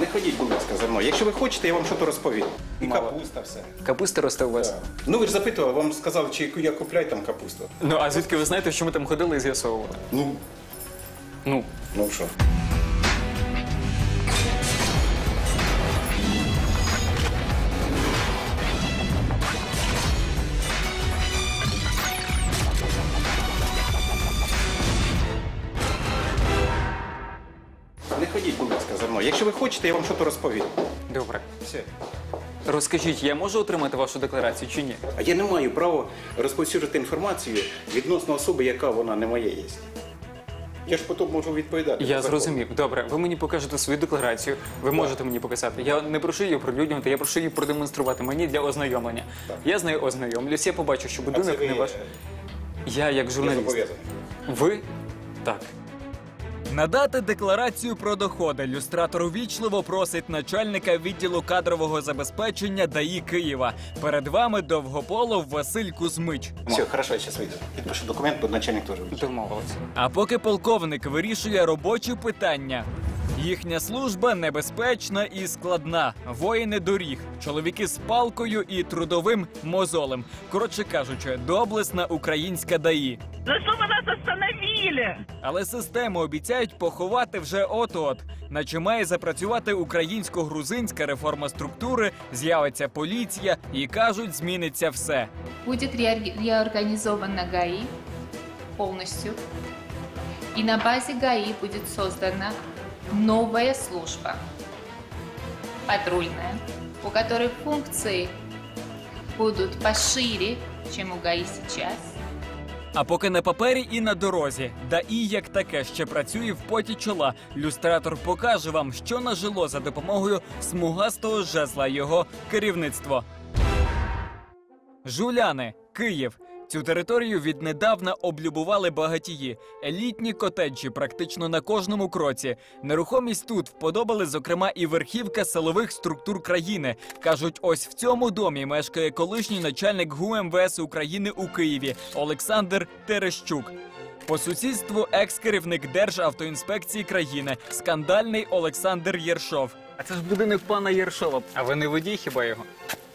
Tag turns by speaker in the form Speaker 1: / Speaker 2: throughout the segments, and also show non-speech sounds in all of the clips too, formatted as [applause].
Speaker 1: Не ходіть, будь ласка, за мною. Якщо ви хочете, я вам щось розповім. І
Speaker 2: Мало.
Speaker 1: капуста все.
Speaker 2: Капуста росте у вас.
Speaker 1: Ну ви ж запитували, вам сказали, чи я купляю там капусту.
Speaker 2: Ну а звідки ви знаєте, що ми там ходили і з'ясовували?
Speaker 1: Ну,
Speaker 2: Ну,
Speaker 1: ну що? Ласка, за мною. Якщо ви хочете, я вам щось розповім.
Speaker 2: добре.
Speaker 1: Все.
Speaker 2: Розкажіть, я можу отримати вашу декларацію чи ні?
Speaker 1: А я не маю права розповсюджувати інформацію відносно особи, яка вона не моя є. Я ж потім можу відповідати.
Speaker 2: Я зрозумів. Добре, ви мені покажете свою декларацію. Ви можете мені показати. Я не прошу її оприлюднювати, я прошу її продемонструвати мені для ознайомлення.
Speaker 1: Так.
Speaker 2: Я з нею ознайомлюсь, я побачу, що будинок
Speaker 1: ви,
Speaker 2: не ваш. Я як журналіст. Ви? Так.
Speaker 3: Надати декларацію про доходи люстратор увічливо просить начальника відділу кадрового забезпечення ДАІ Києва. Перед вами довгополов Василь Кузьмич.
Speaker 1: Все, хорошо, я зараз вийду. Підпишу документ, бо начальник теж вийде.
Speaker 2: Домовилися.
Speaker 3: А поки полковник вирішує робочі питання. Їхня служба небезпечна і складна. Воїни доріг, чоловіки з палкою і трудовим мозолем. Коротше кажучи, доблесна українська ДАІ.
Speaker 4: За что вы нас остановили?
Speaker 3: Але систему обіцяють поховати вже от-от. Наче має запрацювати українсько-грузинська реформа структури, з'явиться поліція і кажуть, зміниться все.
Speaker 5: Будет реор- реорганизована ГАИ полностью. И на базе ГАИ будет создана новая служба, патрульная, у которой функции будут пошире, чем у ГАИ сейчас.
Speaker 3: А поки на папері і на дорозі, да і як таке ще працює в поті чола. Люстратор покаже вам, що нажило за допомогою смугастого жезла його керівництво. Жуляни, Київ. Цю територію віднедавна облюбували багатії, елітні котеджі практично на кожному кроці. Нерухомість тут вподобали, зокрема, і верхівка силових структур країни. кажуть, ось в цьому домі мешкає колишній начальник ГУ МВС України у Києві Олександр Терещук. По сусідству екс-керівник Державтоінспекції країни, скандальний Олександр Єршов.
Speaker 2: А це ж будинок пана Єршова. А ви не водій хіба його?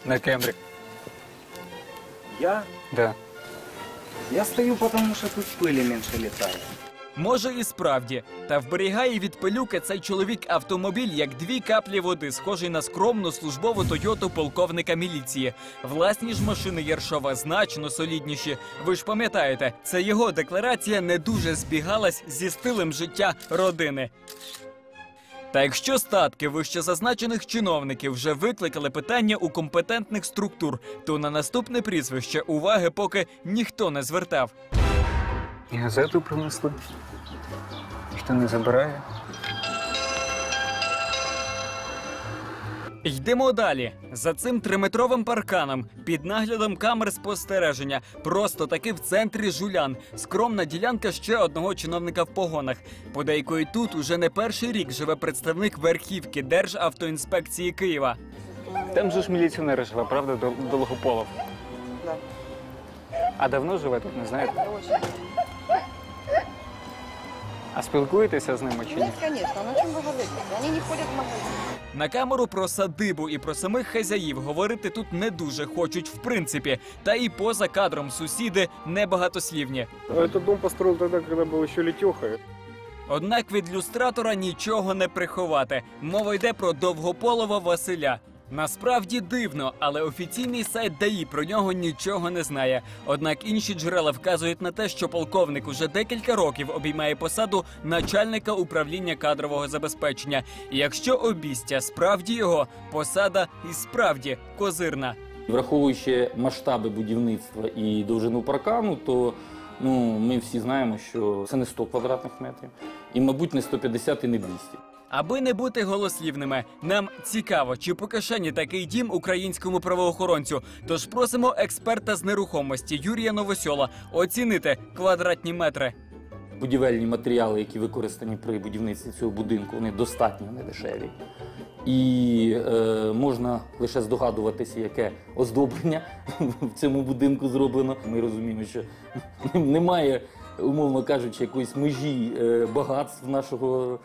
Speaker 2: На Кембрі.
Speaker 6: Я?
Speaker 2: Да.
Speaker 6: Я стою, потому что тут пыли меньше летает.
Speaker 3: Може і справді, та вберігає від пилюки цей чоловік автомобіль як дві каплі води, схожий на скромну службову Тойоту полковника міліції. Власні ж машини Єршова значно солідніші. Ви ж пам'ятаєте, це його декларація не дуже збігалась зі стилем життя родини. Та якщо статки вищезазначених чиновників вже викликали питання у компетентних структур, то на наступне прізвище уваги поки ніхто не звертав.
Speaker 2: І газету принесли. Ніхто не забирає.
Speaker 3: Йдемо далі. За цим триметровим парканом під наглядом камер спостереження. Просто таки в центрі жулян. Скромна ділянка ще одного чиновника в погонах. Подейкою тут уже не перший рік живе представник верхівки Державтоінспекції Києва.
Speaker 2: Там же ж міліціонери живе, правда, Дол- Долгополов?
Speaker 7: Да.
Speaker 2: А давно живе тут, не знаєте? А спілкуєтеся з ними чи ні?
Speaker 7: Нет, конечно, ну о чем вы говорите? Они не ходят в магазин.
Speaker 3: На камеру про садибу і про самих хазяїв говорити тут не дуже хочуть в принципі. Та і поза кадром сусіди небагатослівні.
Speaker 8: Этот дом построил тогда, когда был еще Летеха.
Speaker 3: Однак від люстратора нічого не приховати. Мова йде про довгополова Василя. Насправді дивно, але офіційний сайт ДАІ про нього нічого не знає. Однак інші джерела вказують на те, що полковник уже декілька років обіймає посаду начальника управління кадрового забезпечення. І якщо обістя справді його, посада і справді козирна.
Speaker 9: Враховуючи масштаби будівництва і довжину паркану, то ну, ми всі знаємо, що це не 100 квадратних метрів, і, мабуть, не 150 і не 200.
Speaker 3: Аби не бути голослівними, нам цікаво, чи по кишені такий дім українському правоохоронцю. Тож просимо експерта з нерухомості Юрія Новосьола оцінити квадратні метри.
Speaker 9: Будівельні матеріали, які використані при будівництві цього будинку, вони достатньо недешеві. І е, можна лише здогадуватися, яке оздоблення [laughs] в цьому будинку зроблено. Ми розуміємо, що немає, умовно кажучи, якоїсь межі е, багатств нашого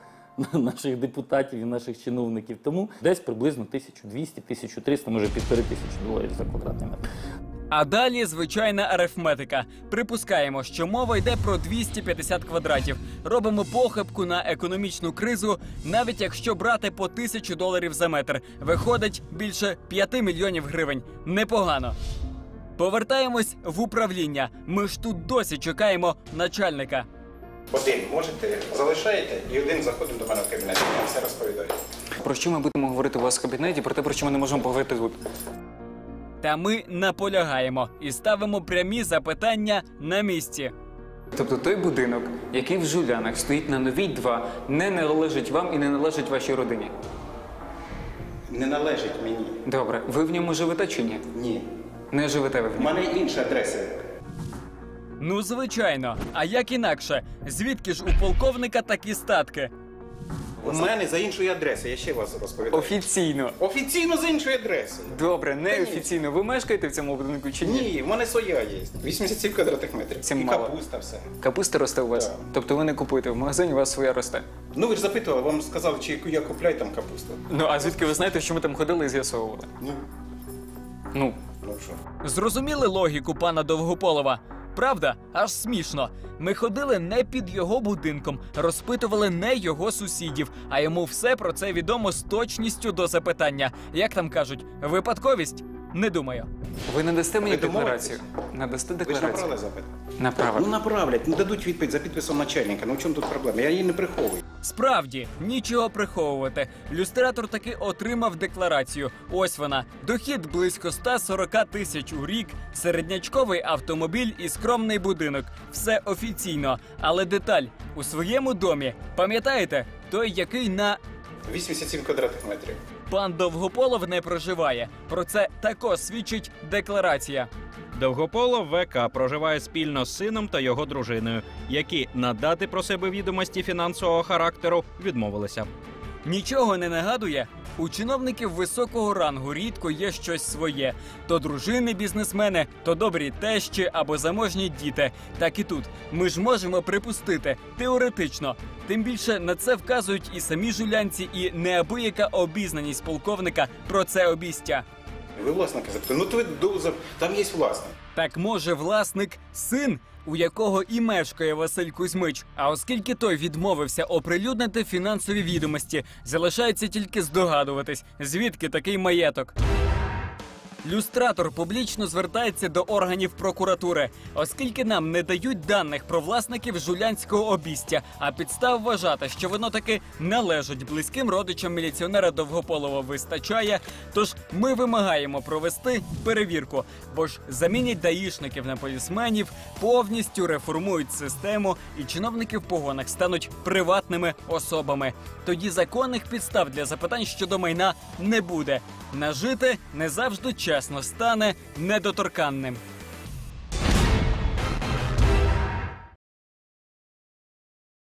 Speaker 9: наших депутатів і наших чиновників. Тому десь приблизно 1200-1300, може півтори тисячі доларів за квадратний метр.
Speaker 3: А далі звичайна арифметика. Припускаємо, що мова йде про 250 квадратів. Робимо похибку на економічну кризу, навіть якщо брати по тисячу доларів за метр. Виходить більше 5 мільйонів гривень. Непогано. Повертаємось в управління. Ми ж тут досі чекаємо начальника.
Speaker 1: Один можете, залишаєте, і один заходить до мене в кабінет. Я вам все розповідаю.
Speaker 2: Про що ми будемо говорити у вас в кабінеті, про те, про що ми не можемо поговорити тут.
Speaker 3: Та ми наполягаємо і ставимо прямі запитання на місці.
Speaker 2: Тобто той будинок, який в Жулянах стоїть на новій 2, не належить вам і не належить вашій родині.
Speaker 1: Не належить мені.
Speaker 2: Добре, ви в ньому живете чи ні?
Speaker 1: Ні.
Speaker 2: Не живете ви в
Speaker 1: У
Speaker 2: ньому.
Speaker 1: мене інша адреса.
Speaker 3: Ну, звичайно. А як інакше? Звідки ж у полковника такі статки?
Speaker 1: У мене за іншою адресою, я ще вас розповідаю.
Speaker 2: Офіційно.
Speaker 1: Офіційно за іншою адресою.
Speaker 2: Добре, не офіційно. Ви мешкаєте в цьому будинку чи ні?
Speaker 1: Ні, в мене своя є. 87 квадратних метрів.
Speaker 2: Це
Speaker 1: і
Speaker 2: мало.
Speaker 1: капуста, все.
Speaker 2: Капуста росте у вас.
Speaker 1: Так.
Speaker 2: Тобто ви не купуєте в магазині, у вас своя росте.
Speaker 1: Ну ви ж запитували, вам сказали, чи я купляю там капусту.
Speaker 2: Ну а звідки ви знаєте, що ми там ходили і з'ясовували?
Speaker 1: Ну,
Speaker 2: Ну,
Speaker 1: ну що.
Speaker 3: Зрозуміли логіку пана Довгополова? Правда, аж смішно. Ми ходили не під його будинком, розпитували не його сусідів, а йому все про це відомо з точністю до запитання. Як там кажуть, випадковість? Не думаю.
Speaker 2: ви не дасте мені
Speaker 1: Ви
Speaker 2: декларацію? Надасте
Speaker 1: Ви ж
Speaker 2: декларацію?
Speaker 1: направили запит?
Speaker 2: Направили.
Speaker 1: Ну направлять, не дадуть відповідь за підписом начальника. Ну в чому тут проблема? Я її не приховую.
Speaker 3: Справді, нічого приховувати. Люстратор таки отримав декларацію. Ось вона. Дохід близько 140 тисяч у рік, середнячковий автомобіль і скромний будинок. Все офіційно. Але деталь у своєму домі, пам'ятаєте, той, який на
Speaker 1: 87 квадратних метрів.
Speaker 3: пан Довгополов не проживає. Про це також свідчить декларація.
Speaker 10: Довгополов ВК проживає спільно з сином та його дружиною, які надати про себе відомості фінансового характеру відмовилися.
Speaker 3: Нічого не нагадує. У чиновників високого рангу рідко є щось своє: то дружини бізнесмени, то добрі тещі або заможні діти. Так і тут ми ж можемо припустити теоретично. Тим більше на це вказують і самі жулянці, і неабияка обізнаність полковника про це обістя.
Speaker 1: Ви власника запитали. Ну то ви до- там є власник.
Speaker 3: Так може власник син, у якого і мешкає Василь Кузьмич. А оскільки той відмовився оприлюднити фінансові відомості, залишається тільки здогадуватись, звідки такий маєток. Люстратор публічно звертається до органів прокуратури, оскільки нам не дають даних про власників жулянського обістя, а підстав вважати, що воно таки належить близьким родичам міліціонера Довгополова вистачає. Тож ми вимагаємо провести перевірку, бо ж замінять даїшників на полісменів, повністю реформують систему, і чиновники в погонах стануть приватними особами. Тоді законних підстав для запитань щодо майна не буде. Нажити не завжди чесно стане недоторканним.